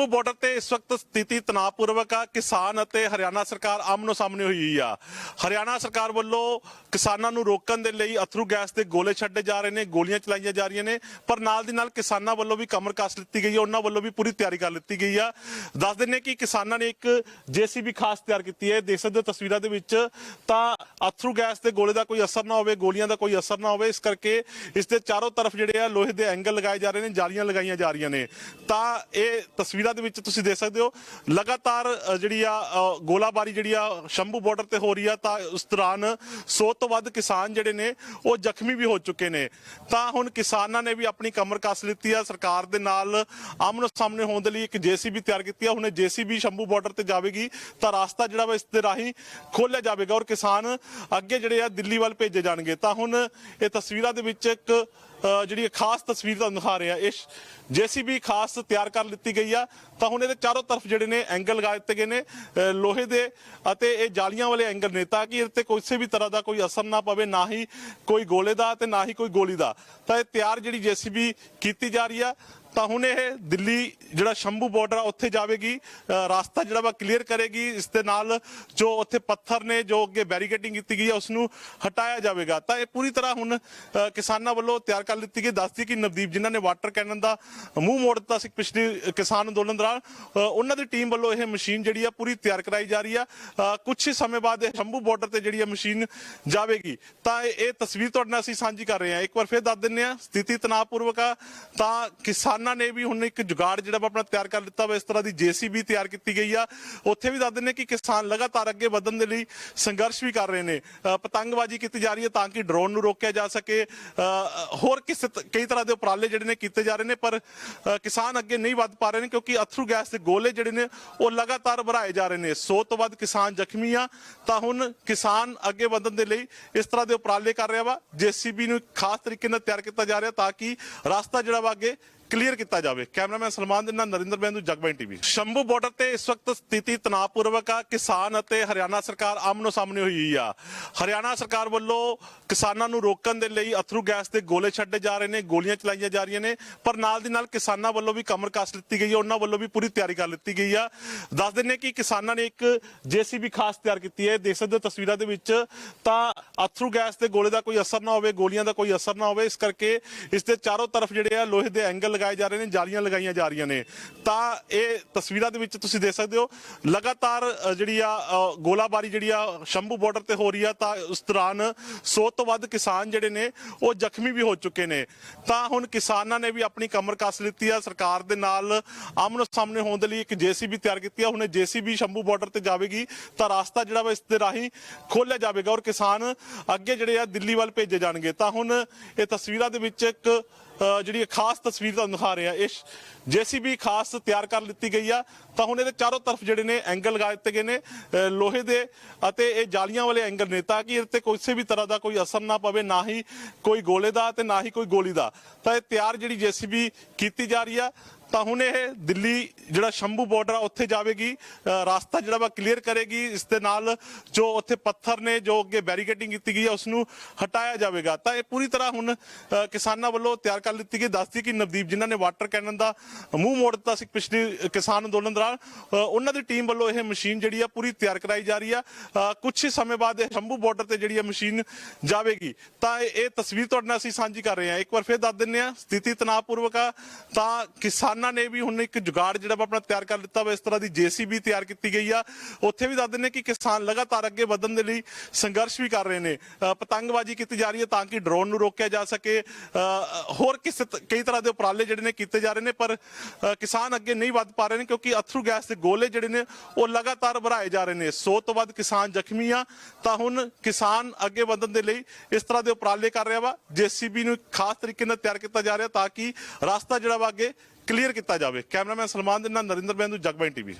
Shambhu border ਤੇ ਇਸ ਵਕਤ ਸਥਿਤੀ ਤਣਾਅਪੂਰਵਕ ਆ। ਕਿਸਾਨ ਅਤੇ ਹਰਿਆਣਾ ਸਰਕਾਰ ਆਮਨੋ ਸਾਹਮਣੇ ਹੋਈ ਆ। ਹਰਿਆਣਾ ਸਰਕਾਰ ਵੱਲੋਂ ਕਿਸਾਨਾਂ ਨੂੰ ਰੋਕਣ ਦੇ ਲਈ ਅਥਰੂ ਗੈਸ ਦੇ ਗੋਲੇ ਛੱਡੇ ਜਾ ਰਹੇ ਨੇ, ਗੋਲੀਆਂ ਚਲਾਈਆਂ ਜਾ ਰਹੀਆਂ ਨੇ। ਪਰ ਨਾਲ ਦੀ ਨਾਲ ਕਿਸਾਨਾਂ ਵੱਲੋਂ ਵੀ ਕਮਰ ਕੱਸ ਲਿੱਤੀ ਗਈ ਹੈ ਉਹਨਾਂ ਵੱਲੋਂ ਵੀ ਪੂਰੀ ਤਿਆਰੀ ਕਰ ਲਿੱਤੀ ਗਈ ਆ। ਦੱਸ ਦਿੰਨੇ ਕਿ ਕਿਸਾਨਾਂ ਨੇ ਇੱਕ ਜੀਸੀਬੀ ਖਾਸ ਤਿਆਰ ਕੀਤੀ ਹੈ। ਦੇਖ ਸਕਦੇ ਤਸਵੀਰਾਂ ਦੇ ਵਿੱਚ ਤਾਂ ਅਥਰੂ ਗੈਸ ਦੇ ਗੋਲੇ ਦਾ ਕੋਈ ਅਸਰ ਨਾ ਹੋਵੇ, ਗੋਲੀਆਂ ਦਾ ਕੋਈ ਅਸਰ ਨਾ ਹੋਵੇ। ਇਸ ਕਰਕੇ ਇਸ ਦੇ ਚਾਰੋਂ ਤਰਫ ਜਿਹੜੇ ਆ ਲੋਹੇ ਦੇ ਐਂਗਲ ਲਗਾਏ ਜਾ ਰਹੇ ਨੇ, ਜਾਲੀਆਂ ਲਗਾਈਆਂ ਜਾ ਰਹੀਆਂ ਨੇ। ਤਾਂ ਇਹ ਤਸਵੀਰਾਂ ਦੇ ਵਿੱਚ ਤੁਸੀਂ ਦੇਖ ਸਕਦੇ ਹੋ। ਲਗਾਤਾਰ ਜਿਹੜੀ ਆ ਗੋਲਾਬਾਰੀ ਜਿਹੜੀ ਆ, ਸ਼ੰਭੂ ਬਾਰਡਰ ਤੇ ਹੋ ਰਹੀ ਆ, ਤਾਂ ਉਸ ਦੌਰਾਨ 100 ਤੋਂ ਵੱਧ ਕਿਸਾਨ ਜਿਹੜੇ ਨੇ, ਉਹ ਜ਼ਖਮੀ ਵੀ ਹੋ ਚੁੱਕੇ ਨੇ। ਤਾਂ ਹੁਣ ਕਿਸਾਨਾਂ ਨੇ ਵੀ ਆਪਣੀ ਕਮਰ ਕੱਸ ਲਿੱਤੀ ਆ। ਸਰਕਾਰ ਦੇ ਨਾਲ ਆਮਨੋ ਸਾਹਮਣੇ ਹੋਣ ਦੇ ਲਈ ਇੱਕ ਜੀਸੀਬੀ ਤਿਆਰ ਕੀਤੀ ਆ। ਹੁਣ ਜੀਸੀਬੀ ਸ਼ੰਭੂ ਬਾਰਡਰ ਤੇ ਜਾਵੇਗੀ, ਤਾਂ ਰਾਸਤਾ ਜਿਹੜਾ ਵਾ ਇਸ ਦੇ ਰਾਹੀਂ ਖੋਲਿਆ ਜਾਵੇਗਾ ਔਰ ਕਿਸਾਨ ਅੱਗੇ ਜਿਹੜੇ ਆ ਦਿੱਲੀ ਵੱਲ ਭੇਜੇ ਜਾਣਗੇ। ਤਾਂ ਹੁਣ ਇਹ ਤਸਵੀਰਾਂ ਦੇ ਵਿੱਚ ਇੱਕ ਜਿਹੜੀ ਖਾਸ ਤਸਵੀਰ ਤੁਹਾਨੂੰ ਦਿਖਾ ਰਹੇ ਰਿਹਾ ਇਸ ਜੀਸੀਬੀ ਖਾਸ ਤਿਆਰ ਕਰ ਲਿੱਤੀ ਗਈ ਆ। ਤਾਂ ਹੁਣ ਇਹਦੇ ਚਾਰੋਂ ਤਰਫ ਜਿਹੜੇ ਨੇ ਐਂਗਲ ਲਗਾ ਦਿੱਤੇ ਗਏ ਨੇ ਲੋਹੇ ਦੇ ਅਤੇ ਇਹ ਜਾਲੀਆਂ ਵਾਲੇ ਐਂਗਲ ਨੇ, ਤਾਂ ਕਿ ਇਹਦੇ ਤੇ ਕਿਸੇ ਵੀ ਤਰ੍ਹਾਂ ਦਾ ਕੋਈ ਅਸਰ ਨਾ ਪਵੇ, ਨਾ ਹੀ ਕੋਈ ਗੋਲੇ ਦਾ ਤੇ ਨਾ ਹੀ ਕੋਈ ਗੋਲੀ ਦਾ। ਤਾਂ ਇਹ ਤਿਆਰ ਜਿਹੜੀ ਜੀਸੀਬੀ ਕੀਤੀ ਜਾ ਰਹੀ ਆ ਤਾਂ ਹੁਣ ਇਹ ਦਿੱਲੀ ਜਿਹੜਾ ਸ਼ੰਭੂ ਬਾਰਡਰ ਆ ਉੱਥੇ ਜਾਵੇਗੀ ਅ, ਰਾਸਤਾ ਜਿਹੜਾ ਵਾ ਕਲੀਅਰ ਕਰੇਗੀ ਇਸ ਦੇ ਨਾਲ ਜੋ ਉੱਥੇ ਪੱਥਰ ਨੇ ਜੋ ਅੱਗੇ ਬੈਰੀਕੇਡਿੰਗ ਕੀਤੀ ਗਈ ਹੈ ਉਸ ਨੂੰ ਹਟਾਇਆ ਜਾਵੇਗਾ। ਤਾਂ ਇਹ ਪੂਰੀ ਤਰ੍ਹਾਂ ਹੁਣ ਕਿਸਾਨਾਂ ਵੱਲੋਂ ਤਿਆਰ ਕਰ ਲਿੱਤੀ ਗਈ। ਦੱਸਦੀ ਕਿ ਨਵਦੀਪ ਜਿਨ੍ਹਾਂ ਨੇ ਵਾਟਰ ਕੈਨਨ ਦਾ ਮੂੰਹ ਮੋੜ ਦਿੱਤਾ ਸੀ ਪਿਛਲੀ ਕਿਸਾਨ ਅੰਦੋਲਨ ਦੌਰਾਨ ਉਹਨਾਂ ਦੀ ਟੀਮ ਵੱਲੋਂ ਇਹ ਮਸ਼ੀਨ ਜਿਹੜੀ ਆ ਪੂਰੀ ਤਿਆਰ ਕਰਾਈ ਜਾ ਰਹੀ ਆ। ਅ, ਕੁਝ ਹੀ ਸਮੇਂ ਬਾਅਦ ਇਹ ਸ਼ੰਭੂ ਬਾਰਡਰ ਤੇ ਜਿਹੜੀ ਆ ਮਸ਼ੀਨ ਜਾਵੇਗੀ। ਤਾਂ ਇਹ ਤਸਵੀਰ ਤੁਹਾਡੇ ਨਾਲ ਅਸੀਂ ਸਾਂਝੀ ਕਰ ਰਹੇ ਹਾਂ। ਇੱਕ ਵਾਰ ਫਿਰ ਦੱਸ ਦਿੰਨੇ ਆ ਸਥਿਤੀ ਤਣਾਅਪੂਰਵਕ ਆ। ਤਾਂ ਕਿਸਾਨ ਨੇ ਵੀ ਹੁਣ ਇੱਕ ਜੁਗਾੜ ਜਿਹੜਾ ਵਾ ਆਪਣਾ ਤਿਆਰ ਕਰ ਦਿੱਤਾ ਵਾ, ਇਸ ਤਰ੍ਹਾਂ ਦੀ ਜੀਸੀਬੀ ਤਿਆਰ ਕੀਤੀ ਗਈ ਆ। ਉੱਥੇ ਵੀ ਦੱਸ ਦਿੰਨੇ ਕਿ ਕਿਸਾਨ ਲਗਾਤਾਰ ਅੱਗੇ ਵਧਣ ਦੇ ਲਈ ਸੰਘਰਸ਼ ਵੀ ਕਰ ਰਹੇ ਨੇ। ਪਤੰਗਬਾਜ਼ੀ ਕੀਤੀ ਜਾ ਰਹੀ ਹੈ ਤਾਂ ਕਿ ਡਰੋਨ ਨੂੰ ਰੋਕਿਆ ਜਾ ਸਕੇ। ਹੋਰ ਕਿਸੇ ਕਈ ਤਰ੍ਹਾਂ ਦੇ ਉਪਰਾਲੇ ਜਿਹੜੇ ਨੇ ਕੀਤੇ ਜਾ ਰਹੇ ਨੇ, ਪਰ ਕਿਸਾਨ ਅੱਗੇ ਨਹੀਂ ਵੱਧ ਪਾ ਰਹੇ ਨੇ ਕਿਉਂਕਿ ਅਥਰੂ ਗੈਸ ਦੇ ਗੋਲੇ ਜਿਹੜੇ ਨੇ, ਉਹ ਲਗਾਤਾਰ ਭਰਾਏ ਜਾ ਰਹੇ ਨੇ। 100 ਤੋਂ ਵੱਧ ਕਿਸਾਨ ਜ਼ਖਮੀ ਆ, ਤਾਂ ਹੁਣ ਕਿਸਾਨ ਅੱਗੇ ਵਧਣ ਦੇ ਲਈ ਇਸ ਤਰ੍ਹਾਂ ਦੇ ਉਪਰਾਲੇ ਕਰ ਰਿਹਾ ਵਾ। ਜੀਸੀਬੀ ਨੂੰ ਖਾਸ ਤਰੀਕੇ ਨਾਲ ਤਿਆਰ ਕੀਤਾ ਜਾ ਰਿਹਾ ਤਾਂ ਕਿ ਰਸਤਾ ਜਿਹੜਾ ਵਾ ਅੱਗੇ ਕਲੀਅਰ ਕੀਤਾ ਜਾਵੇ। ਕੈਮਰਾਮੈਨ ਸਲਮਾਨ ਦੇ ਨਾਲ ਨਰਿੰਦਰ ਬੈਂਦੂ ਜਗਬਾਈ ਟੀਵੀ। ਸ਼ੰਭੂ ਬਾਰਡਰ ਤੇ ਇਸ ਵਕਤ ਸਥਿਤੀ ਤਣਾਅਪੂਰਵਕ ਆ। ਕਿਸਾਨ ਅਤੇ ਹਰਿਆਣਾ ਸਰਕਾਰ ਆਮਨੋ ਸਾਹਮਣੇ ਹੋਈ ਆ। ਹਰਿਆਣਾ ਸਰਕਾਰ ਵੱਲੋਂ ਕਿਸਾਨਾਂ ਨੂੰ ਰੋਕਣ ਦੇ ਲਈ ਅਥਰੂ ਗੈਸ ਦੇ ਗੋਲੇ ਛੱਡੇ ਜਾ ਰਹੇ ਨੇ, ਗੋਲੀਆਂ ਚਲਾਈਆਂ ਜਾ ਰਹੀਆਂ ਨੇ। ਪਰ ਨਾਲ ਦੀ ਨਾਲ ਕਿਸਾਨਾਂ ਵੱਲੋਂ ਵੀ ਕਮਰ ਕੱਸ ਲਿੱਤੀ ਗਈ ਹੈ ਉਹਨਾਂ ਵੱਲੋਂ ਵੀ ਪੂਰੀ ਤਿਆਰੀ ਕਰ ਲਿੱਤੀ ਗਈ ਆ। ਦੱਸ ਦਿੰਨੇ ਕਿ ਕਿਸਾਨਾਂ ਨੇ ਇੱਕ ਜੀਸੀਬੀ ਖਾਸ ਤਿਆਰ ਕੀਤੀ ਹੈ। ਦੇਸ ਦੇ ਤਸਵੀਰਾਂ ਦੇ ਵਿੱਚ ਤਾਂ ਅਥਰੂ ਗੈਸ ਦੇ ਗੋਲੇ ਦਾ ਕੋਈ ਅਸਰ ਨਾ ਹੋਵੇ, ਗੋਲੀਆਂ ਦਾ ਕੋਈ ਅਸਰ ਨਾ ਹੋਵੇ। ਇਸ ਕਰਕੇ ਇਸ ਦੇ ਚਾਰੋਂ ਤਰਫ ਜਿਹੜੇ ਆ ਲੋਹੇ ਦੇ ਐਂਗਲ ਲਗਾਏ ਜਾ ਰਹੇ ਨੇ, ਜਾਲੀਆਂ ਲਗਾਈਆਂ ਜਾ ਰਹੀਆਂ ਨੇ। ਤਾਂ ਇਹ ਤਸਵੀਰਾਂ ਦੇ ਵਿੱਚ ਤੁਸੀਂ ਦੇਖ ਸਕਦੇ ਹੋ, ਲਗਾਤਾਰ ਜਿਹੜੀ ਆ ਗੋਲਾਬਾਰੀ ਜਿਹੜੀ ਆ, ਸ਼ੰਭੂ ਬਾਰਡਰ ਤੇ ਹੋ ਰਹੀ ਆ। ਤਾਂ ਉਸ ਦੌਰਾਨ 100 ਤੋਂ ਵੱਧ ਕਿਸਾਨ ਜਿਹੜੇ ਨੇ, ਉਹ ਜ਼ਖਮੀ ਵੀ ਹੋ ਚੁੱਕੇ ਨੇ। ਤਾਂ ਹੁਣ ਕਿਸਾਨਾਂ ਨੇ ਵੀ ਆਪਣੀ ਕਮਰ ਕੱਸ ਲਿੱਤੀ ਆ। ਸਰਕਾਰ ਦੇ ਨਾਲ ਆਮਨੋ ਸਾਹਮਣੇ ਹੋਣ ਦੇ ਲਈ ਇੱਕ ਜੀਸੀਬੀ ਤਿਆਰ ਕੀਤੀ ਆ। ਹੁਣ ਜੀਸੀਬੀ ਸ਼ੰਭੂ ਬਾਰਡਰ ਤੇ ਜਾਵੇਗੀ ਤਾਂ ਰਾਸਤਾ ਜਿਹੜਾ ਵਾ ਇਸ ਦੇ ਰਾਹੀਂ ਖੋਲਿਆ ਜਾਵੇਗਾ ਔਰ ਕਿਸਾਨ ਅੱਗੇ ਜਿਹੜੇ ਆ ਦਿੱਲੀ ਵੱਲ ਭੇਜੇ ਜਾਣਗੇ। ਤਾਂ ਹੁਣ ਇਹ ਤਸਵੀਰਾਂ ਦੇ ਵਿੱਚ ਇੱਕ ਜਿਹੜੀ ਖਾਸ ਤਸਵੀਰ ਤੁਹਾਨੂੰ ਦਿਖਾ ਰਹੇ ਰਿਹਾ ਇਸ ਜੀਸੀਬੀ ਖਾਸ ਤਿਆਰ ਕਰ ਲਿੱਤੀ ਗਈ ਆ। ਤਾਂ ਹੁਣ ਇਹਦੇ ਚਾਰੋਂ ਤਰਫ ਜਿਹੜੇ ਨੇ ਐਂਗਲ ਲਗਾ ਦਿੱਤੇ ਗਏ ਨੇ ਲੋਹੇ ਦੇ ਅਤੇ ਇਹ ਜਾਲੀਆਂ ਵਾਲੇ ਐਂਗਲ ਨੇ, ਤਾਂ ਕਿ ਇਹਦੇ ਤੇ ਕਿਸੇ ਵੀ ਤਰ੍ਹਾਂ ਦਾ ਕੋਈ ਅਸਰ ਨਾ ਪਵੇ, ਨਾ ਹੀ ਕੋਈ ਗੋਲੇ ਦਾ ਤੇ ਨਾ ਹੀ ਕੋਈ ਗੋਲੀ ਦਾ। ਤਾਂ ਇਹ ਤਿਆਰ ਜਿਹੜੀ ਜੀਸੀਬੀ ਕੀਤੀ ਜਾ ਰਹੀ ਆ ਤਾਂ ਹੁਣ ਇਹ ਦਿੱਲੀ ਜਿਹੜਾ ਸ਼ੰਭੂ ਬਾਰਡਰ ਆ ਉੱਥੇ ਜਾਵੇਗੀ ਰਾਸਤਾ ਜਿਹੜਾ ਵਾ ਕਲੀਅਰ ਕਰੇਗੀ ਇਸ ਦੇ ਨਾਲ ਜੋ ਉੱਥੇ ਪੱਥਰ ਨੇ ਜੋ ਅੱਗੇ ਬੈਰੀਕੇਡਿੰਗ ਕੀਤੀ ਗਈ ਹੈ ਉਸ ਨੂੰ ਹਟਾਇਆ ਜਾਵੇਗਾ। ਤਾਂ ਇਹ ਪੂਰੀ ਤਰ੍ਹਾਂ ਹੁਣ ਕਿਸਾਨਾਂ ਵੱਲੋਂ ਤਿਆਰ ਕਰ ਲਿੱਤੀ ਗਈ। ਦੱਸਦੀ ਕਿ ਨਵਦੀਪ ਜਿਨ੍ਹਾਂ ਨੇ ਵਾਟਰ ਕੈਨਨ ਦਾ ਮੂੰਹ ਮੋੜ ਦਿੱਤਾ ਸੀ ਪਿਛਲੀ ਕਿਸਾਨ ਅੰਦੋਲਨ ਦੌਰਾਨ ਉਹਨਾਂ ਦੀ ਟੀਮ ਵੱਲੋਂ ਇਹ ਮਸ਼ੀਨ ਜਿਹੜੀ ਆ ਪੂਰੀ ਤਿਆਰ ਕਰਾਈ ਜਾ ਰਹੀ ਆ। ਅ, ਕੁਝ ਹੀ ਸਮੇਂ ਬਾਅਦ ਇਹ ਸ਼ੰਭੂ ਬਾਰਡਰ ਤੇ ਜਿਹੜੀ ਆ ਮਸ਼ੀਨ ਜਾਵੇਗੀ। ਤਾਂ ਇਹ ਤਸਵੀਰ ਤੁਹਾਡੇ ਨਾਲ ਅਸੀਂ ਸਾਂਝੀ ਕਰ ਰਹੇ ਹਾਂ। ਇੱਕ ਵਾਰ ਫਿਰ ਦੱਸ ਦਿੰਨੇ ਆ ਸਥਿਤੀ ਤਣਾਅਪੂਰਵਕ ਆ। ਤਾਂ ਕਿਸਾਨ ਨੇ ਵੀ ਹੁਣ ਇੱਕ ਜੁਗਾੜ ਜਿਹੜਾ ਵਾ ਆਪਣਾ ਤਿਆਰ ਕਰ ਦਿੱਤਾ ਵਾ, ਇਸ ਤਰ੍ਹਾਂ ਦੀ ਜੀਸੀਬੀ ਤਿਆਰ ਕੀਤੀ ਗਈ ਆ। ਉੱਥੇ ਵੀ ਦੱਸ ਦਿੰਨੇ ਕਿ ਕਿਸਾਨ ਲਗਾਤਾਰ ਅੱਗੇ ਵਧਣ ਦੇ ਲਈ ਸੰਘਰਸ਼ ਵੀ ਕਰ ਰਹੇ ਨੇ। ਪਤੰਗਬਾਜ਼ੀ ਕੀਤੀ ਜਾ ਰਹੀ ਹੈ ਤਾਂ ਕਿ ਡਰੋਨ ਨੂੰ ਰੋਕਿਆ ਜਾ ਸਕੇ। ਹੋਰ ਕਿਸੇ ਕਈ ਤਰ੍ਹਾਂ ਦੇ ਉਪਰਾਲੇ ਜਿਹੜੇ ਨੇ ਕੀਤੇ ਜਾ ਰਹੇ ਨੇ, ਪਰ ਕਿਸਾਨ ਅੱਗੇ ਨਹੀਂ ਵੱਧ ਪਾ ਰਹੇ ਨੇ ਕਿਉਂਕਿ ਅਥਰੂ ਗੈਸ ਦੇ ਗੋਲੇ ਜਿਹੜੇ ਨੇ, ਉਹ ਲਗਾਤਾਰ ਭਰਾਏ ਜਾ ਰਹੇ ਨੇ। 100 ਤੋਂ ਵੱਧ ਕਿਸਾਨ ਜ਼ਖਮੀ ਆ, ਤਾਂ ਹੁਣ ਕਿਸਾਨ ਅੱਗੇ ਵਧਣ ਦੇ ਲਈ ਇਸ ਤਰ੍ਹਾਂ ਦੇ ਉਪਰਾਲੇ ਕਰ ਰਿਹਾ ਵਾ। ਜੀਸੀਬੀ ਨੂੰ ਖਾਸ ਤਰੀਕੇ ਨਾਲ ਤਿਆਰ ਕੀਤਾ ਜਾ ਰਿਹਾ ਤਾਂ ਕਿ ਰਸਤਾ ਜਿਹੜਾ ਵਾ ਅੱਗੇ ਕਲੀਅਰ ਕੀਤਾ ਜਾਵੇ। ਕੈਮਰਾਮੈਨ ਸਲਮਾਨ ਦੇ ਨਾਲ ਨਰਿੰਦਰ ਬੈਂਦੂ ਜਗਬਾਈ ਟੀਵੀ।